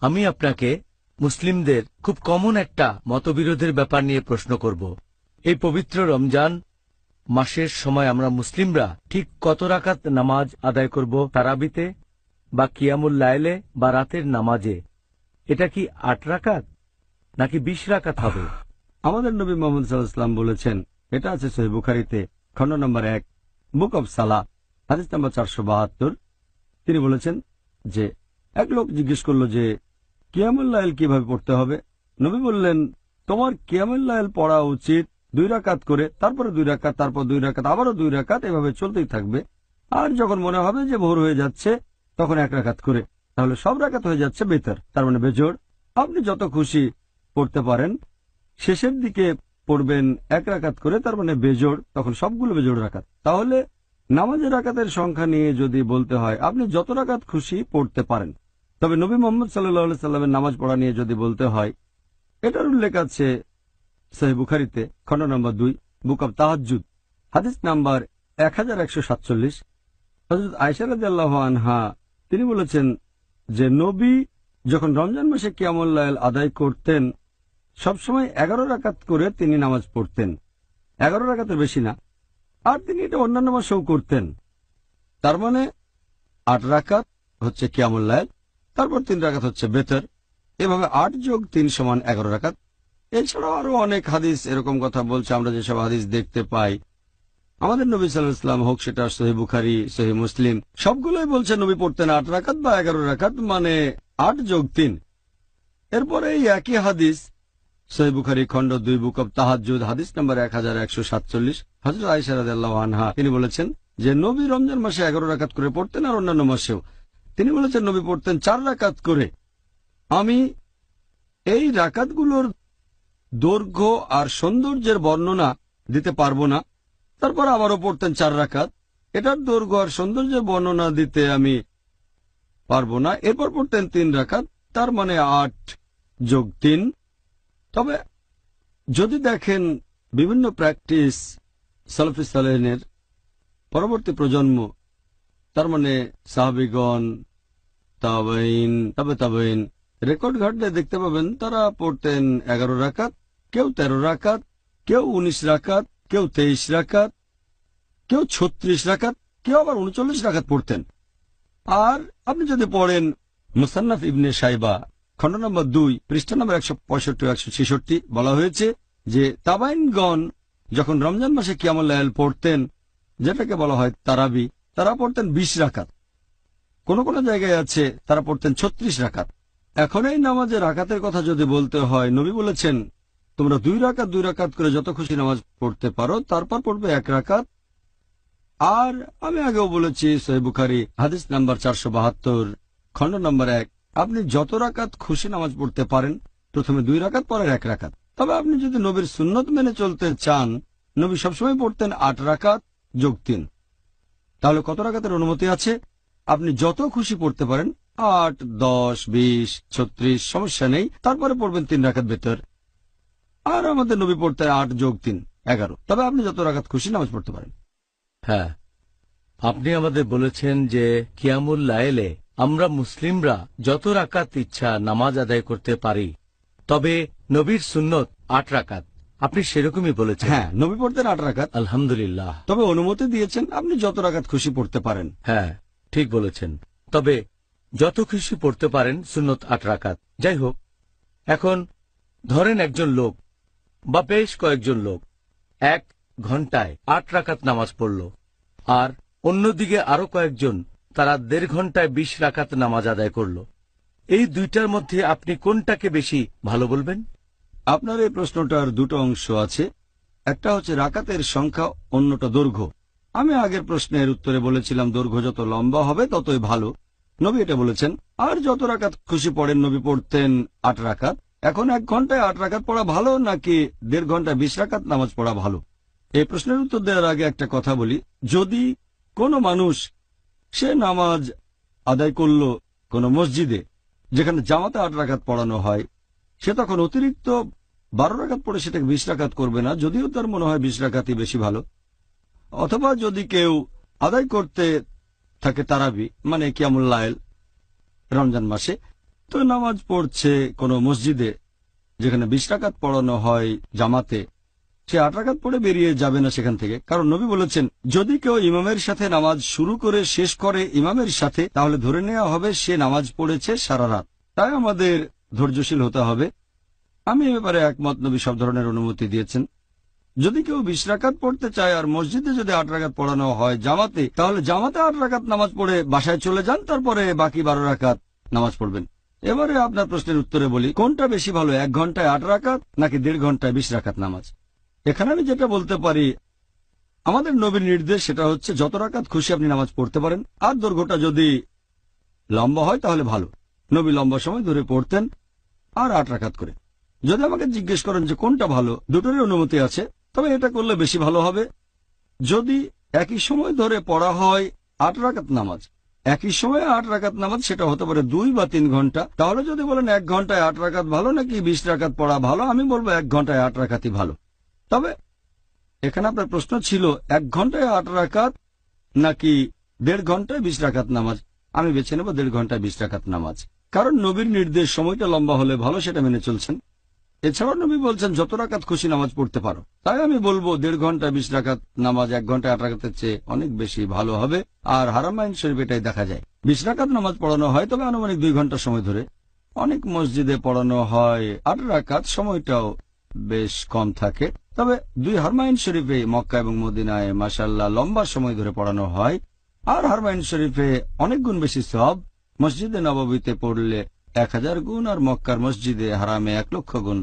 আমি আপনাকে মুসলিমদের খুব কমন একটা মতবিরোধের ব্যাপার নিয়ে প্রশ্ন করব। এই পবিত্র রমজান মাসের সময় আমরা মুসলিমরা ঠিক কত রাকাত নামাজ আদায় করব তারাবিতে বা কিয়ামুল লাইলে বা রাতের নামাজে? এটা কি আট রাকাত নাকি বিশ রাকাত হবে? আমাদের নবী মোহাম্মদ সাল্লাহাম বলেছেন, এটা আছে সহি বুখারিতে, খণ্ড নম্বর এক, বুক অব সালা হাদিস নম্বর চারশো বাহাত্তর। তিনি বলেছেন যে, এক লোক জিজ্ঞেস করল যে কিয়ামুল্লাইল কীভাবে পড়তে হবে? নবী বললেন, তোমার কিয়ামুল্লাইল পড়া উচিত দুই রাকাত করে, তারপরে দুই রাকাত, তারপর দুই রাকাত, আবারও দুই রাকাত, এভাবে চলতেই থাকবে। আর যখন মনে হবে যে ভোর হয়ে যাচ্ছে, তখন এক রাকাত করে। তাহলে সব রাকাত হয়ে যাচ্ছে বেতর, তার মানে বেজোড়। আপনি যত খুশি পড়তে পারেন, শেষের দিকে পড়বেন এক রাকাত করে, তার মানে বেজোড়, তখন সবগুলো বেজোড় রাকাত। তাহলে নামাজের রাকাতের সংখ্যা নিয়ে যদি বলতে হয়, আপনি যত রাকাত খুশি পড়তে পারেন তবে নবী মোহাম্মদ সাল্লাহ সাল্লামের নামাজ পড়া নিয়ে যদি বলতে হয়, এটার উল্লেখ আছে সহি বুখারিতে, খণ্ড নম্বর দুই, বুক অব তাহাজুদ হাদিস নাম্বার এক হাজার একশো সাতচল্লিশ। হজরত আয়সারাদ আনহা, তিনি বলেছেন যে নবী যখন রমজান মাসে কিয়ামুল্লাহ আদায় করতেন, সবসময় এগারো রাকাত করে তিনি নামাজ পড়তেন। এগারো রাকাতের বেশি না, আর তিনি এটা অন্যান্য মাসেও করতেন। তার মানে আট রাকাত হচ্ছে কিয়ামুল্লায়ল তারপর তিন রাকাত হচ্ছে বেতর। এভাবে আট যোগ তিন সমান এগারো রাকাত। এছাড়াও আরও অনেক হাদিস এরকম কথা বলছে, আমরা যেসব হাদিস দেখতে পাই। আমাদের নবী সাল্লাহ ইসলাম হোক সেটা সহি বুখারি, সহি মুসলিম, সবগুলোই বলছে নবী পড়তেন আট রাকাত বা এগারো রাকাত মানে আট যোগ তিন। এরপরে এই একই হাদিস, সহি বুখারি খণ্ড দুই বুক অব তাহাজুদ হাদিস নম্বর এক হাজার একশো সাতচল্লিশ হজরত আনহা, তিনি বলেছেন যে নবী রমজান মাসে এগারো রাকাত করে পড়তেন আর অন্যান্য মাসেও। তিনি বলেছেন, নবী পড়তেন চার রাকাত করে। আমি এই রাকাতগুলোর দৈর্ঘ্য আর সৌন্দর্যের বর্ণনা দিতে পারব না। তারপর আবারও পড়তেন চার রাকাত। এটার দৈর্ঘ্য আর সৌন্দর্যের বর্ণনা দিতে আমি পারব না। এরপর পড়তেন তিন রাকাত, তার মানে আট যোগ তিন। তবে যদি দেখেন বিভিন্ন প্র্যাকটিস সালফি সালেনের পরবর্তী প্রজন্ম তার মানে সাহাবিগণ তাবাইন তবে তাবাইন রেকর্ড ঘাটলে দেখতে পাবেন তারা পড়তেন এগারো রাকাত, কেউ তেরো রাকাত, কেউ উনিশ রাকাত, কেউ তেইশ রাকাত, কেউ ছত্রিশ রাকাত, কেউ আবার উনচল্লিশ রাকাত পড়তেন। আর আপনি যদি পড়েন মুসান্নাফ ইবনে সাইবা খণ্ড নম্বর দুই, পৃষ্ঠা নম্বর একশো পঁয়ষট্টি, একশো ছেষট্টি, বলা হয়েছে যে তাবাইনগণ যখন রমজান মাসে কিয়ামুল্লাহ পড়তেন, যেটাকে বলা হয় তারাবি তারা পড়তেন বিশ রাকাত। কোন কোন জায়গায় আছে, তারা পড়তেন ছত্রিশ রাকাত। এখন এই নামাজের রাকাতের কথা যদি বলতে হয়, নবী বলেছেন, তোমরা দুই রাকাত দুই রাকাত করে যত খুশি নামাজ পড়তে পারো, তারপর পড়বে এক রাকাত। আর আমি আগেও বলেছি, সহি বুখারি, হাদিস নাম্বার চারশো বাহাত্তর, খণ্ড নম্বর এক, আপনি যত রাকাত খুশি নামাজ পড়তে পারেন, প্রথমে দুই রাকাত, পরের এক রাকাত। তবে আপনি যদি নবীর সুন্নত মেনে চলতে চান, নবী সবসময় পড়তেন আট রাকাত যোগ তিন। তাহলে কত রাকাতের অনুমতি আছে? আপনি যত খুশি পড়তে পারেন, আট, দশ, বিশ, ছত্রিশ, সমস্যা নেই, তারপরে পড়বেন তিন রাকাত ভেতর। আর আমাদের নবী পড়তে আট যোগ তিন, এগারো। তবে আপনি যত রাখাত খুশি নামাজ পড়তে পারেন। হ্যাঁ আপনি আমাদের বলেছেন যে কিয়ামুল লাইলে আমরা মুসলিমরা যত রাকাত ইচ্ছা নামাজ আদায় করতে পারি, তবে নবীর সুন্নত আট রাকাত। আপনি সেরকমই বলেছেন। হ্যাঁ নবী পড়তেন আট রাকাত। আলহামদুলিল্লাহ। তবে অনুমতি দিয়েছেন আপনি যত রাকাত খুশি পড়তে পারেন। হ্যাঁ ঠিক বলেছেন। তবে যত খুশি পড়তে পারেন সুন্নত আট রাকাত। যাই হোক এখন ধরেন একজন লোক বা বেশ কয়েকজন লোক এক ঘন্টায় আট রাকাত নামাজ পড়ল আর অন্যদিকে আরও কয়েকজন তারা দেড় ঘন্টায় বিশ রাকাত নামাজ আদায় করল। এই দুইটার মধ্যে আপনি কোনটাকে বেশি ভালো বলবেন? আপনার এই প্রশ্নটার দুটো অংশ আছে। একটা হচ্ছে রাকাতের সংখ্যা, অন্যটা দৈর্ঘ্য। আমি আগের প্রশ্নের উত্তরে বলেছিলাম, দৈর্ঘ্য যত লম্বা হবে, ততই ভালো। নবী এটা বলেছেন, আর যত রাকাত খুশি পড়েন, নবী পড়তেন আট রাকাত। এখন এক ঘন্টায় আট রাকাত পড়া ভালো, নাকি দেড় ঘন্টায় বিশ রাকাত নামাজ পড়া ভালো? এই প্রশ্নের উত্তর দেওয়ার আগে একটা কথা বলি, যদি কোনো মানুষ সে নামাজ আদায় করল কোনো মসজিদে, যেখানে জামাতে আট রাকাত পড়ানো হয় সে তখন অতিরিক্ত বারো রাকাত পড়ে সেটাকে বিশ রাকাত করবে না, যদিও তার মনে হয় বিশ রাকাতই বেশি ভালো। অথবা যদি কেউ আদায় করতে থাকে তারাবি মানে কিয়ামুল্লাইল রমজান মাসে, তো নামাজ পড়ছে কোনো মসজিদে, যেখানে বিশ পড়ানো হয় জামাতে, সে আট রাকাত পড়ে বেরিয়ে যাবে না সেখান থেকে। কারণ নবী বলেছেন, যদি কেউ ইমামের সাথে নামাজ শুরু করে শেষ করে ইমামের সাথে, তাহলে ধরে নেওয়া হবে সে নামাজ পড়েছে সারা রাত। তাই আমাদের ধৈর্যশীল হতে হবে। আমি এ ব্যাপারে একমত, নবী সব ধরনের অনুমতি দিয়েছেন। যদি কেউ বিশ রাকাত পড়তে চায় আর মসজিদে যদি আট রাকাত পড়ানো হয় জামাতে, তাহলে জামাতে আট রাকাত নামাজ পড়ে বাসায় চলে যান, তারপরে বাকি বারো রাকাত নামাজ পড়বেন। এবারে আপনার প্রশ্নের উত্তরে বলি, কোনটা বেশি ভালো, এক ঘন্টায় আট রাকাত নাকি দেড় ঘন্টায় বিশ রাকাত নামাজ? এখানে আমি যেটা বলতে পারি, আমাদের নবীর নির্দেশ সেটা হচ্ছে যত রাকাত খুশি আপনি নামাজ পড়তে পারেন, আর দৈর্ঘ্যটা যদি লম্বা হয় তাহলে ভালো। নবী লম্বা সময় ধরে পড়তেন আর আট রাকাত করে। যদি আমাকে জিজ্ঞেস করেন যে কোনটা ভালো, দুটোরই অনুমতি আছে, তবে এটা করলে বেশি ভালো হবে। যদি একই সময় ধরে পড়া হয় আট রাকাত নামাজ, একই সময়ে আট রাকাত নামাজ, সেটা হতে পারে দুই বা তিন ঘণ্টা, তাহলে যদি বলেন এক ঘন্টায় আট রাকাত ভালো নাকি বিশ রাকাত পড়া ভালো, আমি বলব এক ঘন্টায় আট রাকাতই ভালো। তবে এখানে আপনার প্রশ্ন ছিল, এক ঘন্টায় আট রাকাত নাকি দেড় ঘন্টায় বিশ রাকাত নামাজ? আমি বেছে নেব দেড় ঘন্টায় বিশ রাকাত নামাজ। কারণ নবীর নির্দেশ সময়টা লম্বা হলে ভালো সেটা মেনে চলছেন। এছাড়াও নবী বলছেন, যত রাকাত খুশি নামাজ পড়তে পারো। তাই আমি বলব, দেড় ঘণ্টা বিশ রাকাত নামাজ, এক ঘণ্টা আট রাকাতের চেয়ে অনেক বেশি ভালো হবে। আর হারামাইন শরীফ এটাই দেখা যায়। বিশ রাকাত নামাজ পড়ানো হয়, তবে আনুমানিক দুই ঘণ্টা সময় ধরে। অনেক মসজিদে পড়ানো হয়, আট রাকাত সময়টাও বেশ কম থাকে। তবে দুই হারমাইন শরীফে মক্কা এবং মদিনায় মাসাল্লাহ লম্বা সময় ধরে পড়ানো হয়। আর হারমাইন শরীফে অনেক গুণ বেশি সব মসজিদে নববীতে পড়লে এক হাজার গুণ আর মক্কার মসজিদে হারামে এক লক্ষ গুণ।